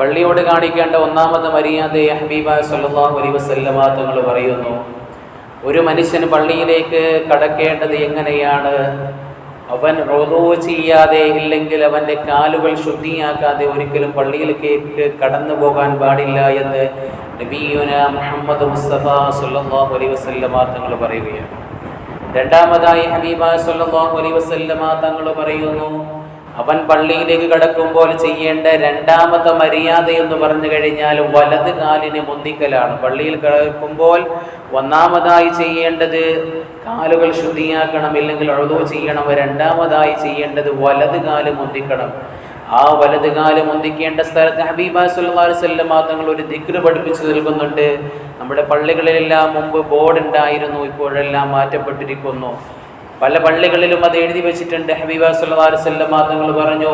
പള്ളിയോട് കാണിക്കേണ്ട ഒന്നാമത്തെ മര്യാദയെ ഹബീബ സല്ലല്ലാഹു അലൈഹി വസല്ലമ തങ്ങൾ പറയുന്നു. ഒരു മനുഷ്യൻ പള്ളിയിലേക്ക് കടക്കേണ്ടത് എങ്ങനെയാണ്? അവൻ റോദോ ചെയ്യാതെ ഇല്ലെങ്കിൽ അവന്റെ കാലുകൾ ശുദ്ധിയാക്കാതെ ഒരിക്കലും പള്ളിയിലേക്ക് കടന്നു പോകാൻ പാടില്ല എന്ന് നബീന മുഹമ്മദ് മുസ്തഫ സല്ലല്ലാഹു അലൈഹി വസല്ലമ തങ്ങൾ പറയുകയാണ്. രണ്ടാമതായി ഹബീബ സല്ലല്ലാഹു അലൈഹി വസല്ലമ തങ്ങൾ പറയുന്നു അവൻ പള്ളിയിലേക്ക് കടക്കുമ്പോൾ ചെയ്യേണ്ട രണ്ടാമത്തെ മര്യാദ എന്ന് പറഞ്ഞു കഴിഞ്ഞാൽ വലത് കാലിന് മുന്തിക്കലാണ്. പള്ളിയിൽ കടക്കുമ്പോൾ ഒന്നാമതായി ചെയ്യേണ്ടത് കാലുകൾ ശുദ്ധിയാക്കണം ഇല്ലെങ്കിൽ അഴുതോ ചെയ്യണം. രണ്ടാമതായി ചെയ്യേണ്ടത് വലത് കാൽ മുന്തിക്കണം. ആ വലത് കാൽ മുന്തിക്കേണ്ട സ്ഥലത്ത് ഹബീബ വസല്ലം തങ്ങൾ ഒരു ദിക്ർ പഠിപ്പിച്ചു നൽകുന്നുണ്ട്. നമ്മുടെ പള്ളികളിലെല്ലാം മുമ്പ് ബോർഡ് ഉണ്ടായിരുന്നു ഇപ്പോഴെല്ലാം മാറ്റപ്പെട്ടിരിക്കുന്നു. പല പള്ളികളിലും അത് എഴുതി വെച്ചിട്ടുണ്ട് ഹബീബ സല്ലല്ലാഹു അലൈഹി വസല്ലം തങ്ങൾ പറഞ്ഞു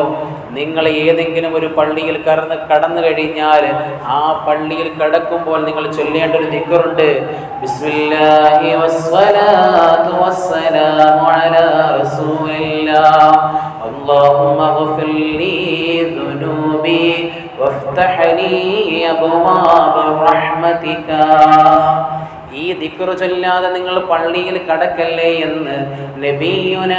നിങ്ങൾ ഏതെങ്കിലും ഒരു പള്ളിയിൽ കടന്ന് കടന്നു കഴിഞ്ഞാൽ ആ പള്ളിയിൽ കടക്കുമ്പോൾ നിങ്ങൾ ചൊല്ലേണ്ട ഒരു ദിക്റുണ്ട് ബിസ്മില്ലാഹി വസ്സലാത്തു വസ്സലാമു അലാ റസൂലില്ലാഹ് اللهم اغفر لي ذنوبي وافتح لي أبواب رحمتك ഈ ദിക്കുറു ചൊല്ലാതെ നിങ്ങൾ പള്ളിയിൽ കടക്കല്ലേ എന്ന് നബിയുന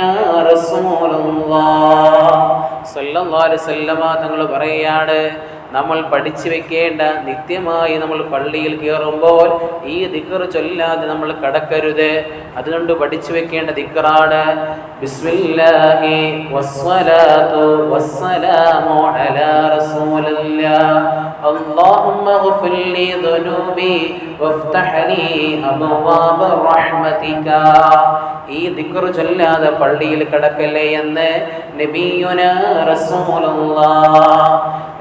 തങ്ങൾ പറയാണ് നമ്മൾ പഠിച്ചു വെക്കേണ്ട നിത്യമായി നമ്മൾ പള്ളിയിൽ കയറുമ്പോൾ ഈ ദിക്കർ ചൊല്ലാതെ നമ്മൾ കടക്കരുത് അതുകൊണ്ട് പഠിച്ചു വെക്കേണ്ട ദിക്കറാണ് ബിസ്മില്ലാഹി വസ്സലാത്തു വസ്സലാമു അലാ റസൂലില്ലാഹ് اللهم اغفر لي ذنوبي وافتح لي أبواب رحمتك ഈ ദിക്ർ ചൊല്ലാതെ പള്ളിയിൽ കിടക്കല്ലേ എന്ന് നബിയുന റസൂലുള്ളാഹ്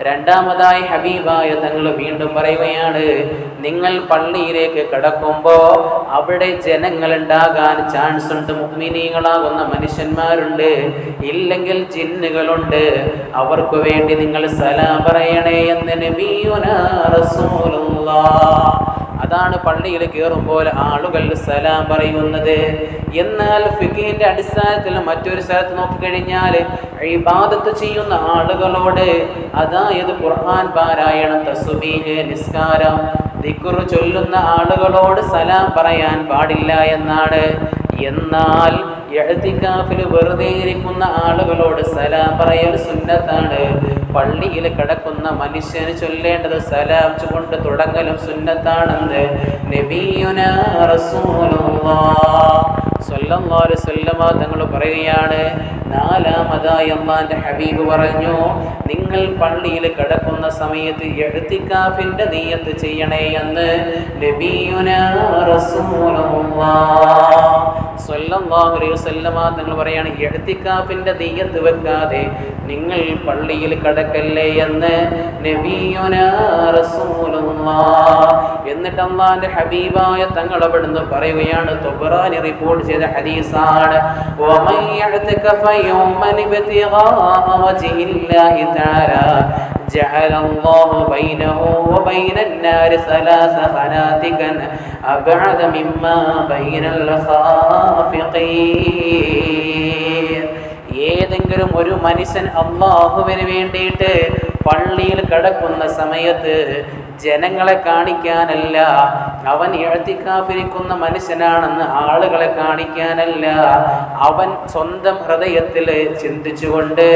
രണ്ടാമതായി ഹബീബായ തങ്ങൾ വീണ്ടും പറയുകയാണ് നിങ്ങൾ പള്ളിയിലേക്ക് കടക്കുമ്പോൾ അവിടെ ജനങ്ങൾ ഉണ്ടാകാൻ ചാൻസ് ഉണ്ട്. മുഗ്മിനീകളാകുന്ന മനുഷ്യന്മാരുണ്ട്. ഇല്ലെങ്കിൽ ജിന്നുകളുണ്ട്. അവർക്ക് വേണ്ടി നിങ്ങൾ സലാ പറയണേ എന്ന് നബിയുന റസൂലുള്ളാഹ് അതാണ് പള്ളിയിൽ കയറുമ്പോൾ ആളുകൾ സലാം പറയുന്നത്. എന്നാൽ ഫിഖിന്റെ അടിസ്ഥാനത്തിൽ മറ്റൊരു സ്ഥലത്ത് നോക്കിക്കഴിഞ്ഞാൽ ഇബാദത്ത് ചെയ്യുന്ന ആളുകളോട് അതായത് ഖുർആൻ പാരായണം തസുബീഹ് നിസ്കാരം ദിക്കുറു ചൊല്ലുന്ന ആളുകളോട് സലാം പറയാൻ പാടില്ല എന്നാണ്. എന്നാൽ എഴുത്തിക്കാഫിൽ വെറുതെ ഇരിക്കുന്ന ആളുകളോട് സലാം പറയൽ സുന്നത്താണ്. പള്ളിയിൽ കിടക്കുന്ന മനുഷ്യന് ചൊല്ലേണ്ടത് സലാം കൊണ്ട് തുടങ്ങലും സുന്നത്താണെന്ന്. നബിയുന തങ്ങൾ പറയുകയാണ് നാലാമതായി അള്ളാന്റെ ഹബീബ് പറഞ്ഞു നിങ്ങൾ പള്ളിയിൽ കിടക്കുന്ന സമയത്ത് എഴുത്തിക്കാഫിന്റെ നീയത്ത് ചെയ്യണേ എന്ന് നിങ്ങൾ പറയാണ് എഴുത്തിക്കാഫിന്റെ നീയത്ത് വെക്കാതെ നിങ്ങൾ പള്ളിയിൽ കിടക്കല്ലേ എന്ന് നബിയുന എന്നിട്ട് അള്ളാന്റെ ഹബീബായ തങ്ങൾ അവിടുന്ന് പറയുകയാണ് തൊബറാനി റിപ്പോർട്ട് ചെയ്ത ഹദീസാണ് ومن يعتكف يوما ابتغاء وجه الله تعالى جعل الله بينه وبين النار ثلاث خناتكا أبعد مما بين الخافقين ഏതെങ്കിലും ഒരു മനുഷ്യൻ അള്ളാഹുവിന് വേണ്ടിയിട്ട് പള്ളിയിൽ കിടക്കുന്ന സമയത്ത് ജനങ്ങളെ കാണിക്കാനല്ല അവൻ എഴുത്തിക്കാപ്പിരിക്കുന്ന മനുഷ്യനാണെന്ന് ആളുകളെ കാണിക്കാനല്ല അവൻ സ്വന്തം ഹൃദയത്തിൽ ചിന്തിച്ചുകൊണ്ട്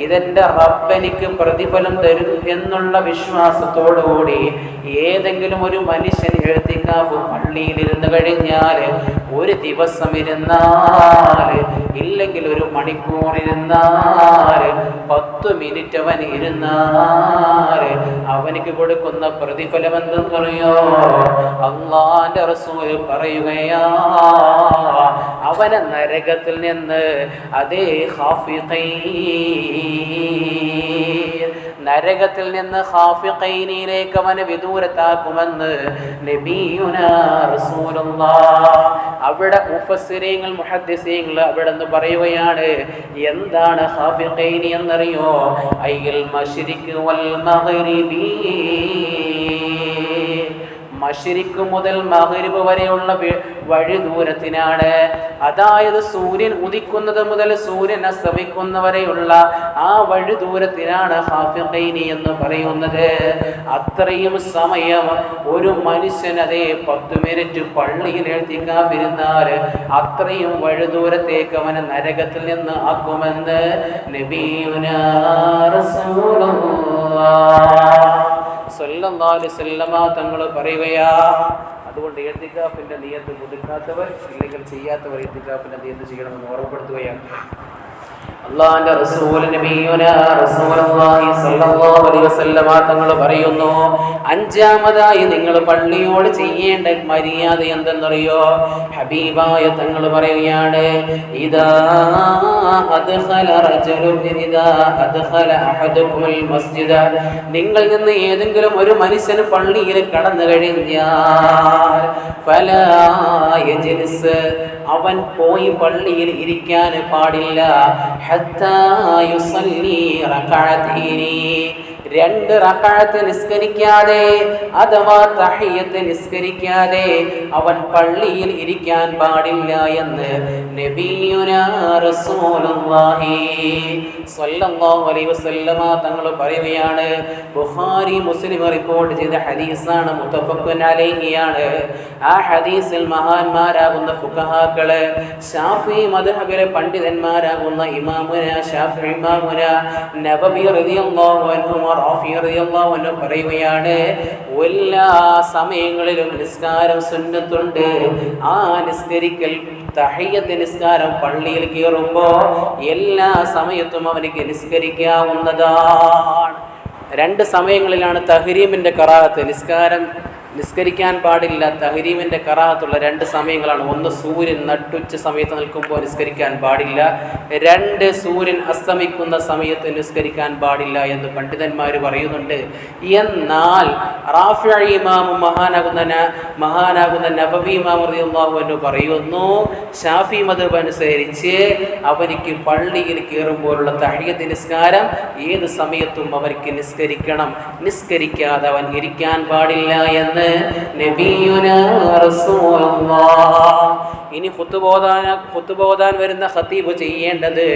ഇതെന്റെ റബ്ബനിക്ക് പ്രതിഫലം തരും എന്നുള്ള വിശ്വാസത്തോടുകൂടി ഏതെങ്കിലും ഒരു മനുഷ്യൻ എഴുത്തിക്കാഫ് പള്ളിയിലിരുന്ന് കഴിഞ്ഞാൽ ഒരു ദിവസം ഇരുന്നാൽ ഇല്ലെങ്കിൽ ഒരു മണിക്കൂർ ഇരുന്നാൽ പത്ത് മിനിറ്റ് അവൻ ഇരുന്നാൽ അവനിക്ക് കൊടുക്കുന്ന പ്രതിഫലം എന്തെന്നറിയോ? അള്ളാന്റെ റസൂൽ പറയുകയാ അവനെ നരകത്തിൽ നിന്ന് അതേ ഹാഫിഖൈ നരകത്തിൽ നിന്ന് ഹാഫിഖൈനിയിലേക്ക് അവനെ വിദൂരത്താക്കുമെന്ന് അവിടെ മുഫസ്സിരീങ്ങൾ മുഹദ്ദിസീങ്ങൾ അവിടെ നിന്ന് പറയുകയാണ് എന്താണ് ഹാഫിഖൈനി എന്നറിയോ? അയ്യൽ മശ്രിഖ് വൽ മഗ്രിബി. മഷിരിക്ക് മുതൽ മഗ്രിബ് വരെയുള്ള വഴി ദൂരത്തിനാണ് അതായത് സൂര്യൻ ഉദിക്കുന്നത് മുതൽ സൂര്യൻ അസ്തമിക്കുന്നവരെയുള്ള ആ വഴി ദൂരത്തിനാണ് ഹാഫിഖൈനി എന്ന് പറയുന്നത്. അത്രയും സമയം ഒരു മനുഷ്യൻ അതേ പത്ത് മിനിറ്റ് പള്ളിയിൽ എഴുതിക്കാതിരുന്നാൽ അത്രയും വഴി ദൂരത്തേക്ക് അവനെ നരകത്തിൽ നിന്ന് ആക്കുമെന്ന് വസല്ലമ തങ്ങൾ പറയുകയാ അതുകൊണ്ട് ഏത്തിക്കാഫിന്റെ നിയത്ത് പുതുക്കാത്തവർ ഇല്ലെങ്കിൽ ചെയ്യാത്തവർ ഏത്തിക്കാഫിന്റെ നിയത്ത് ചെയ്യണമെന്ന് ഓർമ്മപ്പെടുത്തുകയാണ്. അള്ളാന്റെ റസൂൽ അലൈഹി തങ്ങൾ പറയുന്നു അഞ്ചാമതായി നിങ്ങൾ പള്ളിയോട് ചെയ്യേണ്ട മര്യാദ എന്തെന്നറിയോ? ഹബീബായ തങ്ങൾ പറയുകയാണ് ഇദാ മസ്ജിദ. നിങ്ങൾ നിന്ന് ഏതെങ്കിലും ഒരു മനുഷ്യൻ പള്ളിയിൽ കടന്നു കഴിഞ്ഞാൽ അവൻ പോയി പള്ളിയിൽ ഇരിക്കാൻ പാടില്ല. ഹത്താ രണ്ട് റക്കാഴത്ത് നിസ്കരിക്കാതെ അഥവാ തഹയ്യത്ത് നിസ്കരിക്കാതെ അവൻ പള്ളിയിൽ ഇരിക്കാൻ പാടില്ല എന്ന് തങ്ങൾ പറയുകയാണ്. ബുഖാരി മുസ്ലിം റിപ്പോർട്ട് ചെയ്ത ഹദീസാണ് മുത്തഫഖുൻ അലേഹിയാണ്. ആ ഹദീസിൽ മഹാന്മാരാകുന്ന ഫുഖഹാക്കൾ ഷാഫി മദ്ഹബിലെ പണ്ഡിതന്മാരാകുന്ന ഇമാമുന ഷാഫി ഇമാമുന നബബി റളിയല്ലാഹു അൻഹു റാഫി റളിയല്ലാഹു അൻഹു പറയുകയാണ് എല്ലാ സമയങ്ങളിലും നിസ്കാരം സുന്നത്തുണ്ട്. ആ നിസ്കരിക്കൽ തഹയ്യത്ത് നിസ്കാരം പള്ളിയിൽ കയറുമ്പോൾ എല്ലാ സമയത്തും അവനിക്ക് നിസ്കരിക്കാവുന്നതാണ്. രണ്ട് സമയങ്ങളിലാണ് തഹരീമിന്റെ കറാത്ത് നിസ്കാരം നിസ്കരിക്കാൻ പാടില്ല തഹരീമിന്റെ കറാഹത്തുള്ള രണ്ട് സമയങ്ങളാണ്. ഒന്ന് സൂര്യൻ നട്ടുച്ച സമയത്ത് നിൽക്കുമ്പോൾ നിസ്കരിക്കാൻ പാടില്ല. രണ്ട് സൂര്യൻ അസ്തമിക്കുന്ന സമയത്ത് നിസ്കരിക്കാൻ പാടില്ല എന്ന് പണ്ഡിതന്മാർ പറയുന്നുണ്ട്. എന്നാൽ റാഫി മഹാനാകുന്ന മഹാനാകുന്ന റളിയല്ലാഹു അൻഹു പറയുന്നു ഷാഫി മതബ് അനുസരിച്ച് അവനിക്ക് പള്ളിയിൽ കയറുമ്പോഴുള്ള തഴിയത്തെ നിസ്കാരം ഏത് സമയത്തും അവർക്ക് നിസ്കരിക്കണം. നിസ്കരിക്കാതെ അവൻ ഇരിക്കാൻ പാടില്ല എന്ന് നബിയുനാ റസൂലുള്ളാഹ് ഇനി ഖുത്തുബോധാന ഹുത്തുബോധാൻ വരുന്ന ഖത്തീബ് ചെയ്യേണ്ടത്.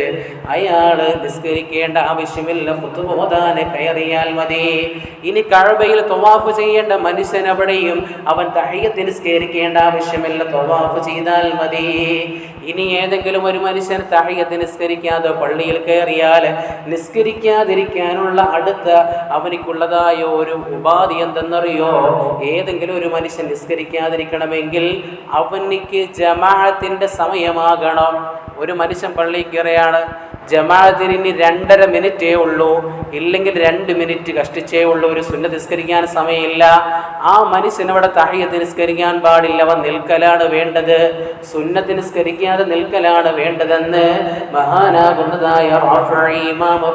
അയാൾ നിസ്കരിക്കേണ്ട ആവശ്യമില്ല. ഹുത്തുബോധാന് കയറിയാൽ മതി. ഇനി കഴബയിൽ തൊവാഫ് ചെയ്യേണ്ട മനുഷ്യൻ അവിടെയും അവൻ തഹയ്യത്ത് നിസ്കരിക്കേണ്ട ആവശ്യമില്ല. തൊവാഫ് ചെയ്താൽ മതി. ഇനി ഏതെങ്കിലും ഒരു മനുഷ്യൻ തഹയ്യത്ത് നിസ്കരിക്കാതെ പള്ളിയിൽ കയറിയാൽ നിസ്കരിക്കാതിരിക്കാനുള്ള അടുത്ത അവനിക്കുള്ളതായ ഒരു ഉപാധി എന്തെന്നറിയോ? ഏതെങ്കിലും ഒരു മനുഷ്യൻ നിസ്കരിക്കാതിരിക്കണമെങ്കിൽ അവനിക്ക് ജമാഅത്തിന്റെ സമയമാകണം. ഒരു മനുഷ്യൻ പള്ളിയിൽ കയറിയാണ് ജമാഅത്തിന് ഇനി രണ്ടര മിനിറ്റേ ഉള്ളൂ. ഇല്ലെങ്കിൽ രണ്ട് മിനിറ്റ് കഷ്ടിച്ചേ ഉള്ളൂ. ഒരു സുന്ന നിസ്കരിക്കാൻ സമയമില്ല. ആ മനുഷ്യനവിടെ തഹയ്യത്ത് നിസ്കരിക്കാൻ പാടില്ല. അവൻ നിൽക്കലാണ് വേണ്ടത്. സുന്നത്ത് നിസ്കരിക്കാതെ നിൽക്കലാണ് വേണ്ടതെന്ന് മഹാനാകുന്നതായ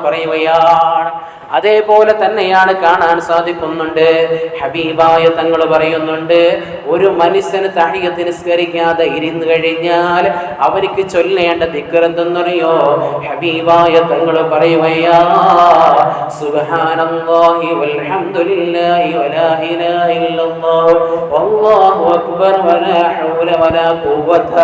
പറയുകയാണ്. അതേപോലെ തന്നെയാണ് കാണാൻ സാധിക്കുന്നുണ്ട്. ഹബീബായ തങ്ങൾ പറയുന്നുണ്ട് ഒരു മനുഷ്യന് തഹയ്യത്ത് നിസ്കരിക്കാതെ ഇരുന്ന് കഴിഞ്ഞാൽ അവർക്ക് ചൊല്ലേണ്ട ദിക്കർ എന്തെന്നറിയോ? ഹബീബായ തങ്ങൾ പറയുകയാ സുബ്ഹാനല്ലാഹി വൽഹംദുലില്ലാഹി വലാ ഇലാഹ ഇല്ലല്ലാഹ് വല്ലാഹു അക്ബർ വലാ ഹൗല വലാ ഖുവത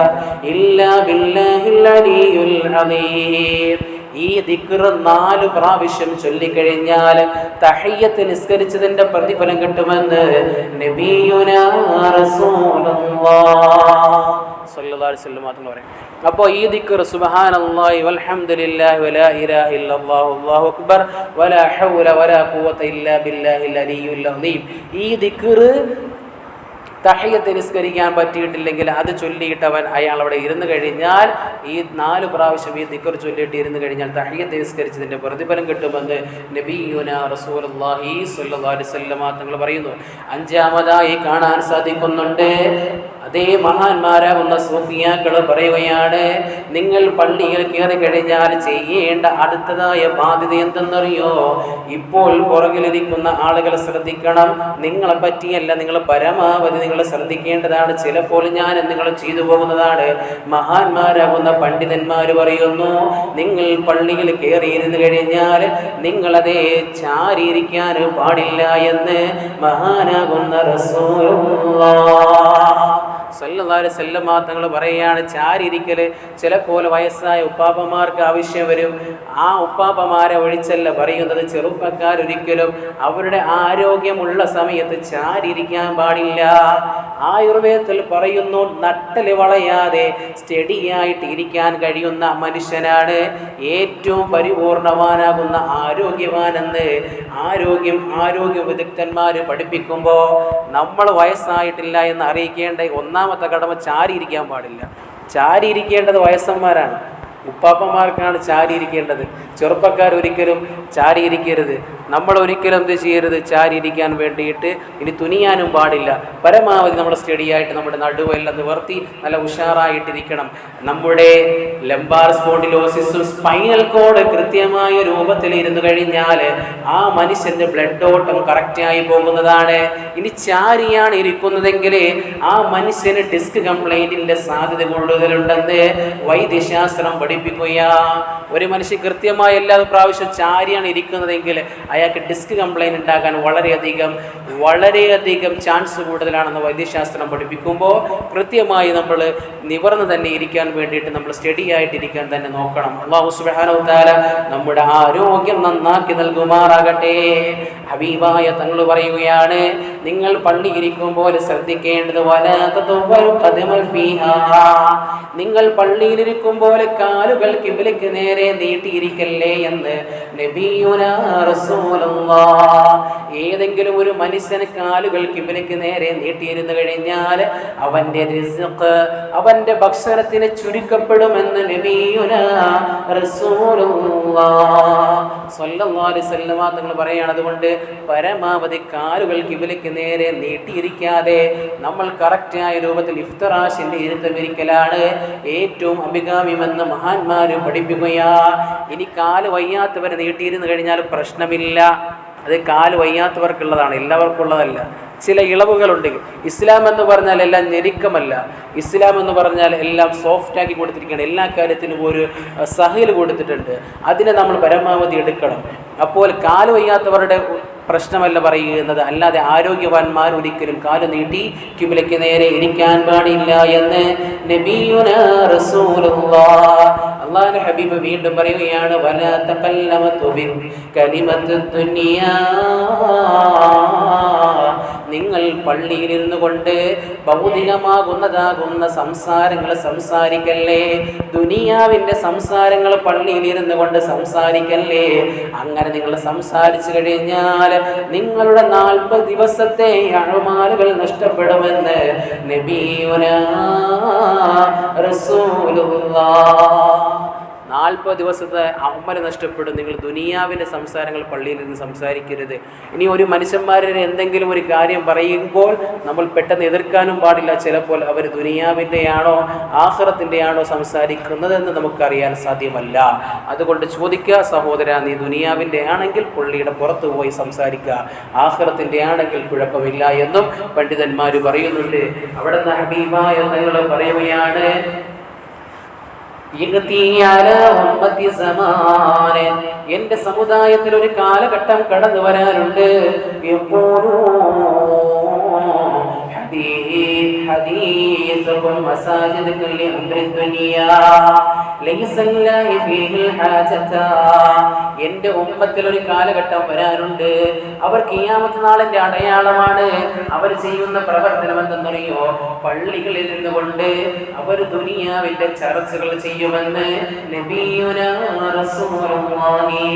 ഇല്ലാ ബില്ലാഹിൽ അലിയുൽ അലീം ഈ ദിക്ർ നാല് പ്രാവശ്യം ചൊല്ലിക്കഴിഞ്ഞാൽ തഹയ്യത്ത് നിസ്കരിച്ചതിന്റെ പ്രതിഫലം കിട്ടുമെന്ന് പറയും. അപ്പോൾ ഈ ദിക്ർ സുബ്ഹാനല്ലാഹി വൽഹംദുലില്ലാഹി വലാ ഇലാഹ ഇല്ലല്ലാഹു അല്ലാഹു അക്ബർ വലാ ഹൗല വലാ ഖുവത ഇല്ലാ ബില്ലാഹിൽ ഈ ദിക്ർ തഹയ്യത്ത് നിസ്കരിക്കാൻ പറ്റിയിട്ടില്ലെങ്കിൽ അത് ചൊല്ലിയിട്ടവൻ അയാൾ അവിടെ ഇരുന്ന് കഴിഞ്ഞാൽ ഈ നാല് പ്രാവശ്യം ഈ ദിക്കർ ചൊല്ലിയിട്ട് ഇരുന്ന് കഴിഞ്ഞാൽ തഹയ്യത്ത് നിസ്കരിച്ചതിന്റെ പ്രതിഫലം കിട്ടുമെന്ന് നബിയുന റസൂലുള്ളാഹി സ്വല്ലല്ലാഹു അലൈഹി വസല്ലമ തങ്ങൾ പറയുന്നു. അഞ്ചാമതായി കാണാൻ സാധിക്കുന്നുണ്ട്. അതേ മഹാന്മാരാകുന്ന സൂഫിയാക്കൾ പറയുകയാണ് നിങ്ങൾ പള്ളിയിൽ കയറി കഴിഞ്ഞാൽ ചെയ്യേണ്ട അടുത്തതായ ബാധ്യത എന്തെന്നറിയോ? ഇപ്പോൾ പുറകിലിരിക്കുന്ന ആളുകൾ ശ്രദ്ധിക്കണം. നിങ്ങളെ പറ്റിയല്ല നിങ്ങൾ പരമാവധി നിങ്ങൾ ശ്രദ്ധിക്കേണ്ടതാണ്. ചിലപ്പോൾ ഞാൻ നിങ്ങൾ ചെയ്തു പോകുന്നതാണ്. മഹാന്മാരാകുന്ന പണ്ഡിതന്മാർ പറയുന്നു നിങ്ങൾ പള്ളിയിൽ കയറിയിരുന്നു കഴിഞ്ഞാൽ നിങ്ങളതേ ചാരിയിരിക്കാൻ പാടില്ല എന്ന് മഹാനാകുന്ന സല്ലല്ലാഹു സെല്ലമ തങ്ങൾ പറയുകയാണ് ചാരിയിരിക്കൽ ചിലപ്പോൾ വയസ്സായ ഉപ്പാപ്പമാർക്ക് ആവശ്യം വരും. ആ ഉപ്പാപ്പമാരെ ഒഴിച്ചല്ല പറയുന്നത്. ചെറുപ്പക്കാരൊരിക്കലും അവരുടെ ആരോഗ്യമുള്ള സമയത്ത് ചാരിയിരിക്കാൻ പാടില്ല. ആയുർവേദത്തിൽ പറയുന്നു നട്ടൽ വളയാതെ സ്റ്റഡി ആയിട്ട് ഇരിക്കാൻ കഴിയുന്ന മനുഷ്യനാണ്. ഏറ്റവും പരിപൂർണവാനാകുന്ന ആരോഗ്യവാനെന്ന് ആരോഗ്യം ആരോഗ്യ വിദഗ്ധന്മാർ പഠിപ്പിക്കുമ്പോൾ നമ്മൾ വയസ്സായിട്ടില്ല എന്ന് അറിയിക്കേണ്ട ഒന്നാമത്തെ കടമ ചാരിയിരിക്കാൻ പാടില്ല. ചാരിയിരിക്കേണ്ടത് വയസ്സന്മാരാണ്. ഉപ്പാപ്പന്മാർക്കാണ് ചാരിയിരിക്കേണ്ടത്. ചെറുപ്പക്കാർ ഒരിക്കലും ചാരിയിരിക്കരുത്. നമ്മൾ ഒരിക്കലും എന്ത് ചെയ്യരുത്? ചാരിയിരിക്കാൻ വേണ്ടിയിട്ട് ഇനി തുനിയാനും പാടില്ല. പരമാവധി നമ്മൾ സ്റ്റഡി ആയിട്ട് നമ്മുടെ നടുവെല്ലാം നിവർത്തി നല്ല ഉഷാറായിട്ടിരിക്കണം. നമ്മുടെ ലംബാർ സ്പോണ്ടിലോസിസും സ്പൈനൽ കോഡ് കൃത്യമായ രൂപത്തിൽ ഇരുന്നു കഴിഞ്ഞാൽ ആ മനുഷ്യന്റെ ബ്ലഡ് ഓട്ടം കറക്റ്റായി പോകുന്നതാണ്. ഇനി ചാരിയാണ് ഇരിക്കുന്നതെങ്കിൽ ആ മനുഷ്യന് ഡിസ്ക് കംപ്ലൈന്റിന്റെ സാധ്യത കൂടുതലുണ്ടെന്ന് വൈദ്യശാസ്ത്രം പഠിപ്പിക്കുക ഒരു മനുഷ്യൻ കൃത്യമായി എല്ലാ പ്രാവശ്യം ചാരിയാണ് ഇരിക്കുന്നതെങ്കിൽ അയാൾക്ക് ഡിസ്ക് കംപ്ലൈന്റ് ഉണ്ടാകാൻ വളരെയധികം വളരെയധികം ചാൻസ് കൂടുതലാണെന്ന് വൈദ്യശാസ്ത്രം പഠിപ്പിക്കുമ്പോൾ കൃത്യമായി നമ്മൾ നിവർന്ന് തന്നെ ഇരിക്കാൻ വേണ്ടിയിട്ട് നമ്മൾ സ്റ്റഡി ആയിട്ടിരിക്കാൻ തന്നെ നോക്കണം. അള്ളാഹു സുബാനോത്താല നമ്മുടെ ആരോഗ്യം നന്നാക്കി നൽകുമാറാകട്ടെ. ഹബീബായ തങ്ങൾ പറയുകയാണ് നിങ്ങൾ പള്ളി ഇരിക്കുമ്പോൾ ശ്രദ്ധിക്കേണ്ടത് വലാത്ത. നിങ്ങൾ പള്ളിയിലിരിക്കുമ്പോൾ കാലുകൾ കിബിലയ്ക്ക് നേരെ നീട്ടിയിരിക്കല്ലേ എന്ന്. ഏതെങ്കിലും ഒരു മനുഷ്യന് കാലുകൾ കിബിലയ്ക്ക് നേരെ നീട്ടിയിരുന്നു കഴിഞ്ഞാൽ അവന്റെ അവന്റെ ഭക്ഷണത്തിന് ചുരുക്കപ്പെടുമെന്ന് നിങ്ങൾ പറയുകയാണ് അതുകൊണ്ട് പരമാവധി കാലുകൾ കിബിലയ്ക്ക് നേരെ നീട്ടിയിരിക്കാതെ നമ്മൾ കറക്റ്റായ രൂപത്തിൽ ഇഫ്തറാശിന്റെ ഇരുത്തമിരിക്കലാണ് ഏറ്റവും അഭികാമ്യമെന്ന് മഹാന്മാര് പഠിപ്പിക്കുകയാ. ഇനി കാൽ വയ്യാത്തവരെ നീട്ടിയിരുന്നു കഴിഞ്ഞാൽ പ്രശ്നമില്ല. അത് കാൽ വയ്യാത്തവർക്കുള്ളതാണ് എല്ലാവർക്കുള്ളതല്ല. ചില ഇളവുകളുണ്ട്. ഇസ്ലാം എന്ന് പറഞ്ഞാൽ എല്ലാം ഞെരുക്കമല്ല. ഇസ്ലാം എന്ന് പറഞ്ഞാൽ എല്ലാം സോഫ്റ്റ് ആക്കി കൊടുത്തിരിക്കുകയാണ്. എല്ലാ കാര്യത്തിനും ഒരു സഹയിൽ കൊടുത്തിട്ടുണ്ട്. അതിനെ നമ്മൾ പരമാവധി എടുക്കണം. അപ്പോൾ കാൽ വയ്യാത്തവരുടെ പ്രശ്നമല്ല പറയുന്നത് അല്ലാതെ ആരോഗ്യവാന്മാർ ഒരിക്കലും കാലു നീട്ടി കിബിലയ്ക്ക് നേരെ ഇരിക്കാൻ പാടില്ല എന്ന് അള്ളാഹു ഹബീബ് വീണ്ടും പറയുകയാണ് വലാ കലിമത്ത് ബിൽ കലിമത്തു ദുനിയാ. നിങ്ങൾ പള്ളിയിലിരുന്നു കൊണ്ട് ഭൗതികമാകുന്നതാകുന്ന സംസാരങ്ങൾ സംസാരിക്കല്ലേ? ദുനിയാവിന്റെ സംസാരങ്ങൾ പള്ളിയിലിരുന്നു കൊണ്ട് സംസാരിക്കല്ലേ? അങ്ങനെ നിങ്ങൾ സംസാരിച്ചു കഴിഞ്ഞാൽ നിങ്ങളുടെ നാൽപ്പത് ദിവസത്തെ അഴുമാലുകൾ നഷ്ടപ്പെടുമെന്ന് നബീന റസൂലുള്ളാഹ് നാൽപ്പത് ദിവസത്തെ അമ്മൽ നഷ്ടപ്പെടും. നിങ്ങൾ ദുനിയാവിന്റെ സംസാരങ്ങൾ പള്ളിയിൽ നിന്ന് സംസാരിക്കരുത്. ഇനി ഒരു മനുഷ്യന്മാരുടെ എന്തെങ്കിലും ഒരു കാര്യം പറയുമ്പോൾ നമ്മൾ പെട്ടെന്ന് എതിർക്കാനും പാടില്ല. ചിലപ്പോൾ അവർ ദുനിയാവിന്റെയാണോ ആഹ്റത്തിന്റെയാണോ സംസാരിക്കുന്നതെന്ന് നമുക്കറിയാൻ സാധ്യമല്ല. അതുകൊണ്ട് ചോദിക്കുക സഹോദര നീ ദുനിയാവിന്റെ ആണെങ്കിൽ പള്ളിയുടെ പുറത്ത് പോയി സംസാരിക്കുക. ആഹ്റത്തിന്റെ ആണെങ്കിൽ കുഴപ്പമില്ല എന്നും പണ്ഡിതന്മാർ പറയുന്നുണ്ട്. അവിടെ നിന്ന് ഹബീബായ തങ്ങൾ പറയുകയാണ് എന്റെ സമുദായത്തിൽ ഒരു കാലഘട്ടം കടന്നു വരാനുണ്ട് حديثكم مساجدكم لأمر الدنيا ليس الله فيه الحاجة എന്റെ ഉമ്മത്തിൽ ഒരു കാലഘട്ടം വരാനുണ്ട് അവർ കിയാമത്ത് നാളിന്റെ അടയാളമാണ് അവർ ചെയ്യുന്ന പ്രവർത്തനം എന്തെന്നറിയോ പള്ളികളിൽ നിന്നുകൊണ്ട് അവർ ദുനിയാവിന്റെ ചർച്ചകൾ ചെയ്യുമെന്ന് നബിയുനാ റസൂലുള്ളാഹി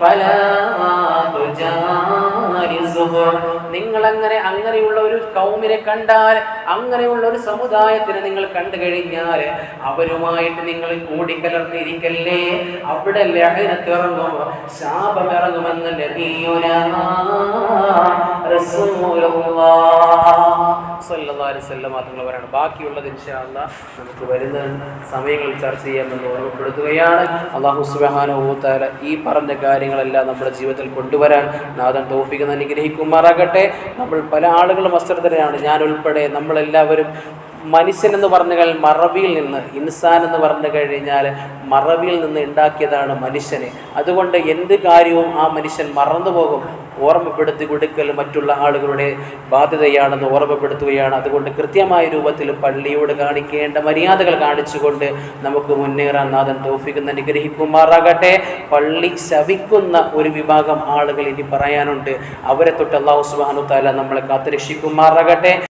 ഫലാ തുജാരിസുഹു നിങ്ങൾ അങ്ങനെ അങ്ങനെയുള്ള ഒരു കൗമിനെ കണ്ടാൽ അങ്ങനെയുള്ള ഒരു സമുദായത്തിനെ നിങ്ങൾ കണ്ടു കഴിഞ്ഞാൽ അവരുമായിട്ട് നിങ്ങൾ കൂടിക്കലർന്നിരിക്കല്ലേ? അവിടെ ലഹനത്തിറങ്ങും ശാപമിറങ്ങുമെന്ന് പറയാണ്. ബാക്കിയുള്ളത് ഇൻഷാ അല്ലാ നമുക്ക് വരുന്ന സമയങ്ങളിൽ ചർച്ച ചെയ്യാമെന്ന് ഓർമ്മപ്പെടുത്തുകയാണ്. അള്ളാഹു തആല ഈ പറഞ്ഞ കാര്യങ്ങളെല്ലാം നമ്മുടെ ജീവിതത്തിൽ കൊണ്ടുവരാൻ നാഥൻ തൗഫീഖ് അനുഗ്രഹിക്കുമാറാകട്ടെ. നമ്മൾ പല ആളുകളും വസ്ത്രധരനാണ് ഞാൻ ഉൾപ്പെടെ നമ്മളെല്ലാവരും മനുഷ്യൻ എന്ന് പറഞ്ഞു കഴിഞ്ഞാൽ മറവിയിൽ നിന്ന് ഇൻസാൻ എന്ന് പറഞ്ഞു കഴിഞ്ഞാൽ മറവിയിൽ നിന്ന് ഉണ്ടാക്കിയതാണ് മനുഷ്യനെ. അതുകൊണ്ട് എന്ത് കാര്യവും ആ മനുഷ്യൻ മറന്നു പോകും. ഓർമ്മപ്പെടുത്തി കൊടുക്കൽ മറ്റുള്ള ആളുകളുടെ ബാധ്യതയാണെന്ന് ഓർമ്മപ്പെടുത്തുകയാണ്. അതുകൊണ്ട് കൃത്യമായ രൂപത്തിൽ പള്ളിയോട് കാണിക്കേണ്ട മര്യാദകൾ കാണിച്ചുകൊണ്ട് നമുക്ക് മുന്നേറാൻ നാഥൻ തോഫിക്കുന്ന അനുഗ്രഹിക്കുമാറാകട്ടെ. പള്ളി ശവിക്കുന്ന ഒരു വിഭാഗം ആളുകൾ ഇനി പറയാനുണ്ട്. അവരെ തൊട്ട് അള്ളാഹു സുബാനു താല നമ്മളെ കാത്തുരക്ഷിക്കുമാറാകട്ടെ.